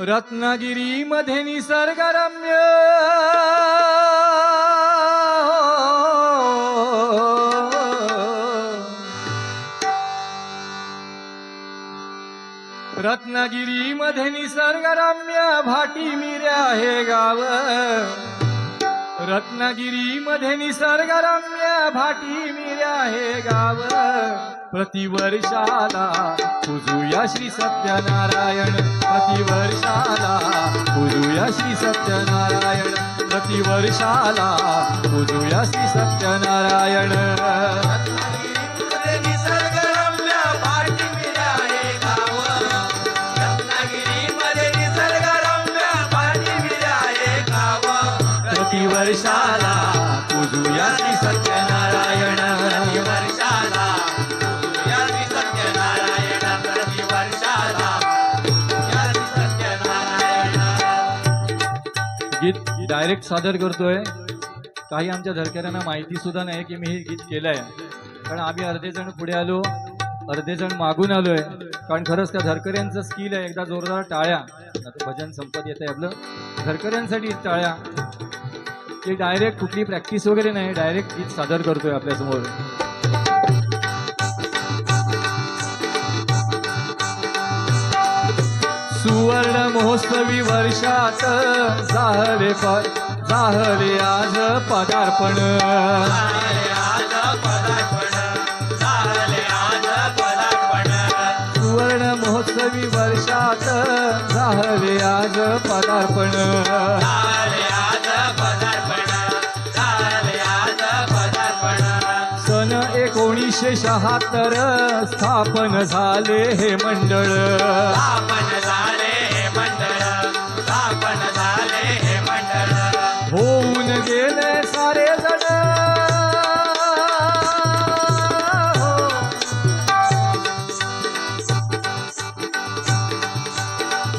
रत्नागिरीमध्ये निसर्गरम्य. रत्नागिरीमध्ये निसर्गरम्य. भाटी मिऱ्या हे गाव. रत्नागिरीमध्ये निसर्गरम्य भाटी मिऱ्या हे गाव. प्रतिवर्षाला पूजूया श्री सत्यनारायण. प्रतिवर्षाला पूजूया श्री सत्यनारायण. प्रतिवर्षाला पूजूया श्री सत्यनारायण. प्रतिवर्षाला पूजूया श्री सत्यनारायण श्री सत्यनारायण प्रतिवर्षाला सत्यनारायण. गीत डायरेक्ट सादर करतोय. काही आमच्या धरकऱ्यांना माहिती सुद्धा नाही की मी हे गीत केलंय. कारण आम्ही अर्धे जण पुढे आलो अर्धे जण मागून आलोय. कारण खरंच त्या धरकऱ्यांचं स्किल आहे. एकदा जोरदार टाळ्या. आता भजन संपत येत आहे आपलं. धरकऱ्यांसाठी टाळ्या. की डायरेक्ट कुठली प्रॅक्टिस वगैरे नाही डायरेक्ट गीत सादर करतोय आपल्यासमोर. सुवर्ण महोत्सवी वर्षात जाहले प- जाहले आज पदार्पण झाले आज पदार्पण. झाले आज पदार्पण सुवर्ण महोत्सवी वर्षात जाहले आज पदार्पण. एकोणीसशे शहात्तर स्थापन झाले हे मंडळ. स्थापन झाले हे मंडळ. स्थापन झाले हे मंडळ. होऊन गेले सारे जण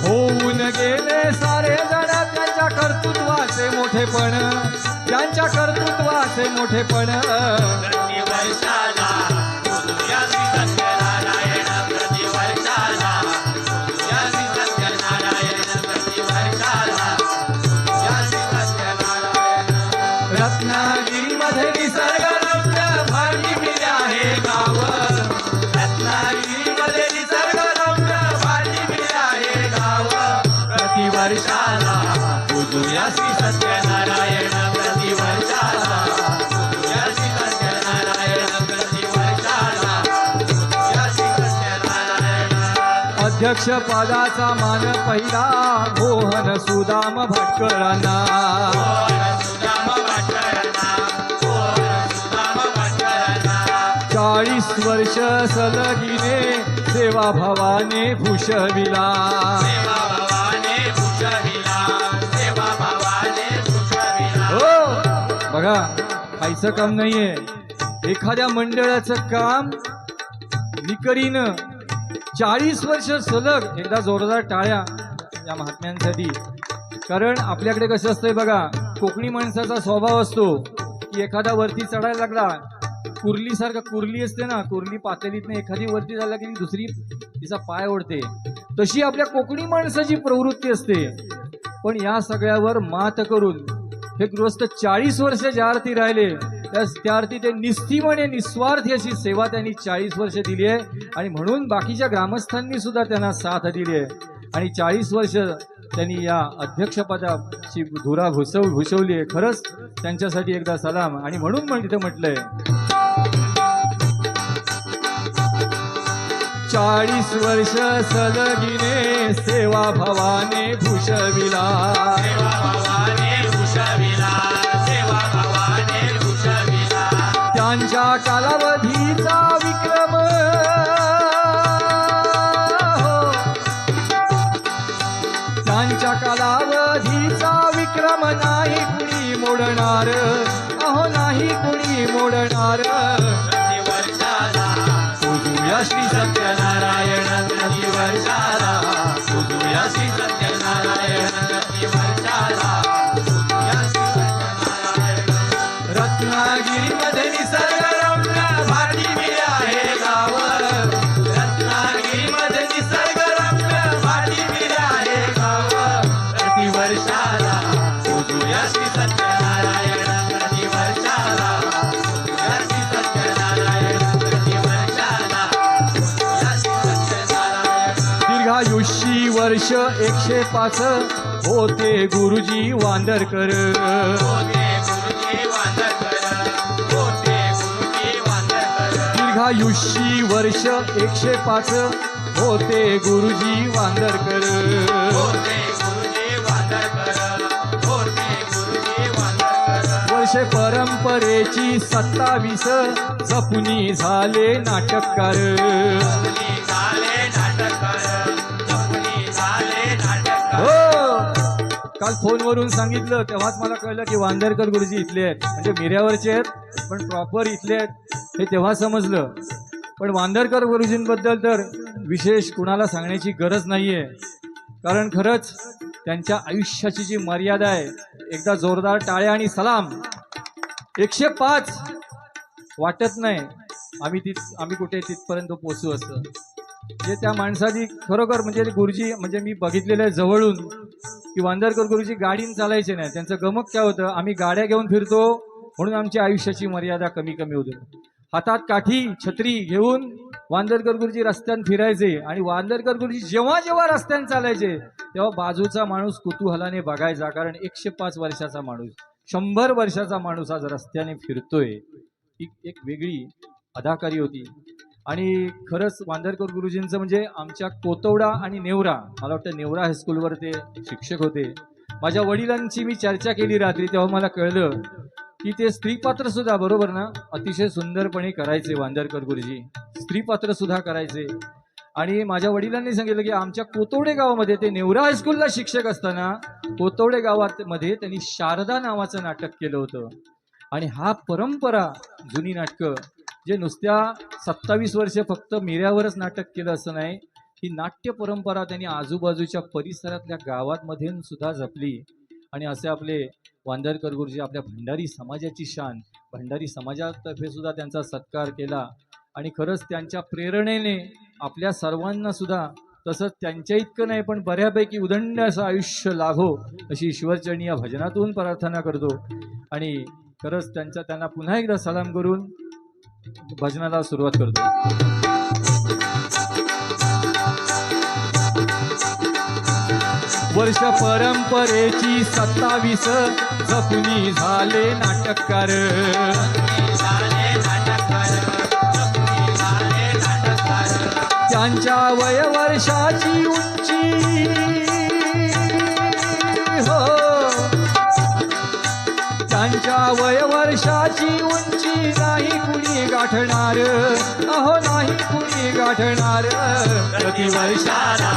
होऊन गेले सारे जण त्यांच्या कर्तृत्वाचे मोठेपण. त्यांच्या कर्तृत्वाचे मोठेपण. अध्यक्ष पदाचा मान पहिला मोहन सुदाम भटकरांना चाळीस वर्ष सलगिने सेवा भावाने भवाने भूषविला. भूषविला हो बघा खायचं काम नाहीये. एखाद्या मंडळाचं काम निकरीनं चाळीस वर्ष सलग एकदा जोरदार टाळ्या या महात्म्यांसाठी. कारण आपल्याकडे कसं असतंय बघा कोकणी माणसाचा स्वभाव असतो की एखादा वरती चढायला लागला कुर्लीसारखा कुर्ली असते ना कुर्ली पातळीतनं एखादी वरती झाला की दुसरी तिचा पाय ओढते. तशी आपल्या कोकणी माणसाची प्रवृत्ती असते. पण या सगळ्यावर मात करून हे गृहस्थ चाळीस वर्ष ज्या अर्थी राहिले त्या त्या अर्थी ते निस्तीमने निस्वार्थी अशी सेवा त्यांनी चाळीस वर्ष दिली आहे. आणि म्हणून बाकीच्या ग्रामस्थांनी सुद्धा त्यांना साथ दिली आहे. आणि चाळीस वर्ष त्यांनी या अध्यक्षपदाची धुरा भुसव भुसवली आहे. खरंच त्यांच्यासाठी एकदा सलाम. आणि म्हणून पण तिथं म्हटलंय चाळीस वर्ष सलगिने सेवा भवाने सेवा भवाने भूषविला. कालावधीचा विक्रम. त्यांच्या कालावधीचा विक्रम नाही कुणी मोडणार. अहो नाही कुणी मोडणार. वर्ष एकशे पाच होते गुरुजी वांदरकर. दीर्घायुष्यी वर्ष एकशे पाच होते गुरुजी वांदरकर. वर्ष परंपरेची सत्तावीस जपुनी झाले नाटककार. काल फोनवरून सांगितलं तेव्हाच मला कळलं की वांदरकर गुरुजी इथले आहेत. म्हणजे मिऱ्यावरचे आहेत पण प्रॉपर इथले आहेत हे तेव्हा समजलं. पण वांदरकर गुरुजींबद्दल तर विशेष कुणाला सांगण्याची गरज नाही आहे कारण खरंच त्यांच्या आयुष्याची जी मर्यादा आहे एकदा जोरदार टाळ्या आणि सलाम एकशे पाच वाटत नाही. आम्ही तिथ आम्ही कुठे तिथपर्यंत पोचू असं. म्हणजे त्या माणसाची खरोखर म्हणजे गुरुजी म्हणजे मी बघितलेलं आहे जवळून की वांदरकर गुरुजी गाडीन चालायचे नाही. त्यांचं गमक काय होतं? आम्ही गाड्या घेऊन फिरतो म्हणून आमची आयुष्याची मर्यादा कमी कमी होते. हातात काठी छत्री घेऊन वांदरकर गुरुजी रस्त्यानं फिरायचे आणि वांदरकर गुरुजी जेव्हा जेव्हा रस्त्यानं चालायचे तेव्हा बाजूचा माणूस कुतूहलाने बघायचा कारण एकशे पाच वर्षाचा माणूस शंभर वर्षाचा माणूस आज रस्त्याने फिरतोय. ही एक वेगळी अदाकारी होती. आणि खरंच वांदरकर गुरुजींचं म्हणजे आमच्या कोतवडा आणि नेवरा मला वाटतं नेवरा हायस्कूलवर ते शिक्षक होते. माझ्या वडिलांची मी चर्चा केली रात्री तेव्हा मला कळलं की ते स्त्रीपात्र सुद्धा बरोबर ना? अतिशय सुंदरपणे करायचे वांदरकर गुरुजी. स्त्रीपात्र सुद्धा करायचे. आणि माझ्या वडिलांनी सांगितलं की आमच्या कोतवडे गावामध्ये ते नेवरा हायस्कूलला शिक्षक असताना कोतवडे गावात मध्ये त्यांनी शारदा नावाचं नाटक केलं होतं. आणि हा परंपरा जुनी नाटकं जे नुसत्या सत्तावीस वर्ष फक्त मिऱ्यावरच नाटक केलं असं नाही ही नाट्य परंपरा त्यांनी आजूबाजूच्या परिसरातल्या गावांमधून सुद्धा जपली. आणि असे आपले वांदरकर गुरुजी आपल्या भंडारी समाजाची शान भंडारी समाजातर्फे सुद्धा त्यांचा सत्कार केला. आणि खरंच त्यांच्या प्रेरणेने आपल्या सर्वांना सुद्धा तसंच त्यांच्या इतकं नाही पण बऱ्यापैकी उदंड असं आयुष्य लाभो अशी ईश्वरचरणी या भजनातून प्रार्थना करतो. आणि खरंच त्यांचा त्यांना पुन्हा एकदा सलाम करून भजनाला सुरुवात करतो. वर्ष परंपरेची सत्तावीस जपुनी झाले नाटककार. त्यांच्या वयवर्षाची उंची तुमच्या वय वर्षाची उंची नाही कुणी गाठणार. अहो नाही कुणी गाठणार. प्रतिवर्षाला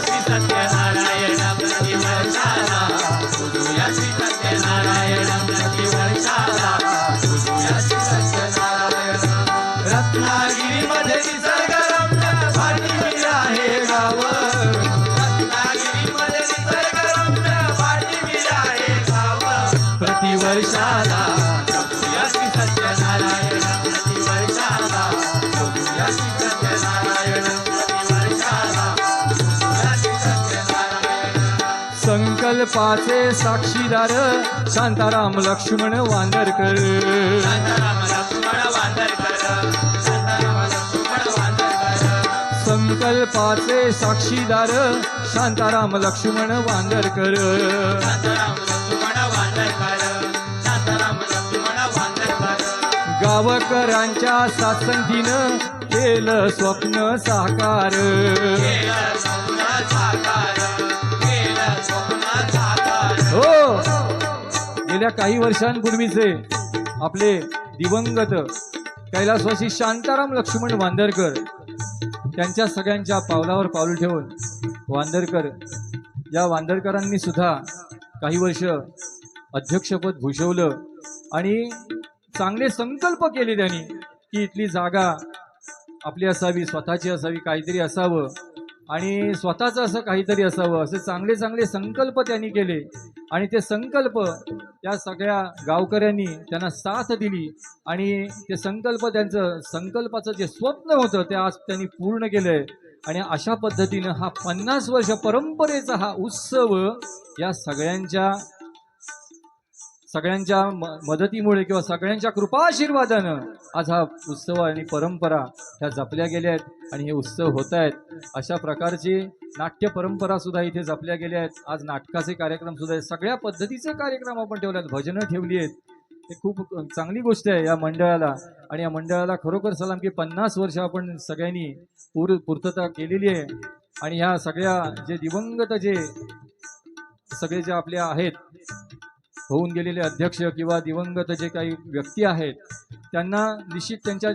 सत्यनारायण प्रतिवर्षाला सत्यनारायण प्रतिवर्षाला सत्यनारायण. संकल्पाचे साक्षीदार शांताराम लक्ष्मण वांदरकर. संकल्पाचे साक्षीदार शांताराम लक्ष्मण वांदरकर. गावकरांच्या सासंगीनं केलं स्वप्न साकार. गेल्या काही वर्षांपूर्वीचे आपले दिवंगत कैलासवासी शांताराम लक्ष्मण वांदरकर त्यांच्या सगळ्यांच्या पावलावर पाऊल ठेवून वांदरकर या वांदरकरांनी सुद्धा काही वर्ष अध्यक्षपद भूषवलं आणि चांगले संकल्प केले त्यांनी की इथली जागा आपली असावी स्वतःची असावी काहीतरी असावं आणि स्वतःचं असं काहीतरी असावं असे चांगले चांगले संकल्प त्यांनी केले. आणि ते संकल्प त्या सगळ्या गावकऱ्यांनी त्यांना साथ दिली. आणि ते संकल्प त्यांचं संकल्पाचं जे स्वप्न होतं ते आज त्यांनी पूर्ण केलं आहे आणि अशा पद्धतीनं हा पन्नास वर्ष परंपरेचा हा उत्सव या सगळ्यांच्या सगळ्यांच्या म- मदतीमुळे किंवा सगळ्यांच्या कृपा आशीर्वादानं आज हा उत्सव आणि परंपरा ह्या जपल्या गेल्या आहेत आणि हे उत्सव होत आहेत. अशा प्रकारची नाट्य परंपरा सुद्धा इथे जपल्या गेल्या आहेत. आज नाटकाचे कार्यक्रम सुद्धा आहेत. सगळ्या पद्धतीचे कार्यक्रम आपण ठेवले आहेत भजनं ठेवली आहेत. हे खूप चांगली गोष्ट आहे या मंडळाला. आणि या मंडळाला खरोखर सलाम की पन्नास वर्ष आपण सगळ्यांनी पूर पूर्तता केलेली आहे. आणि ह्या सगळ्या जे दिवंगत जे सगळे जे आपले आहेत होऊन गेलेले अध्यक्ष किंवा दिवंगत जे काही व्यक्ती आहेत त्यांना निश्चित त्यांच्या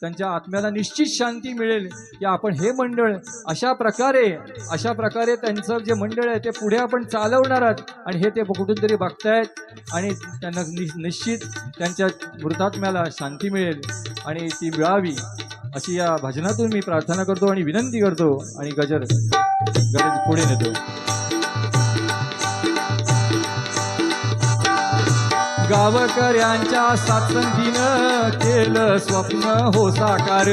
त्यांच्या आत्म्याला निश्चित शांती मिळेल की आपण हे मंडळ अशा प्रकारे अशा प्रकारे त्यांचं जे मंडळ आहे ते पुढे आपण चालवणार आहात आणि हे ते कुठून तरी बघतायत आणि त्यांना नि निश्चित त्यांच्या मृतात्म्याला शांती मिळेल आणि ती मिळावी अशी या भजनातून मी प्रार्थना करतो आणि विनंती करतो आणि गजर गजर पुढे नेतो. गावकऱ्यांच्या सातसंगीनं केलं स्वप्न हो साकार.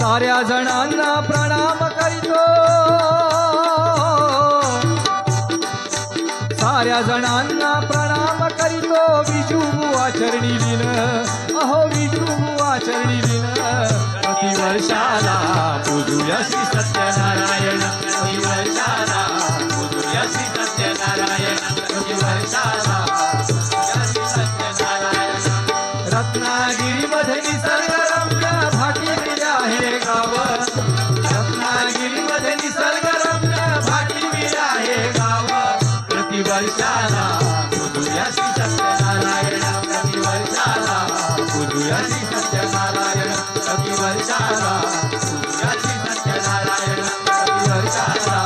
साऱ्या जणांना प्रणाम करीतो. साऱ्या जणांना सत्यनारायण प्रतिवर्षाला पूजूया श्री सत्यनारायण भाटी आहे गाव. आहे गाव प्रतिवर्षाला सत्यनारायण प्रतिवर्षाला सत्यनारायण प्रतिवर्षाला सत्यनारायण प्रतिवर्षाला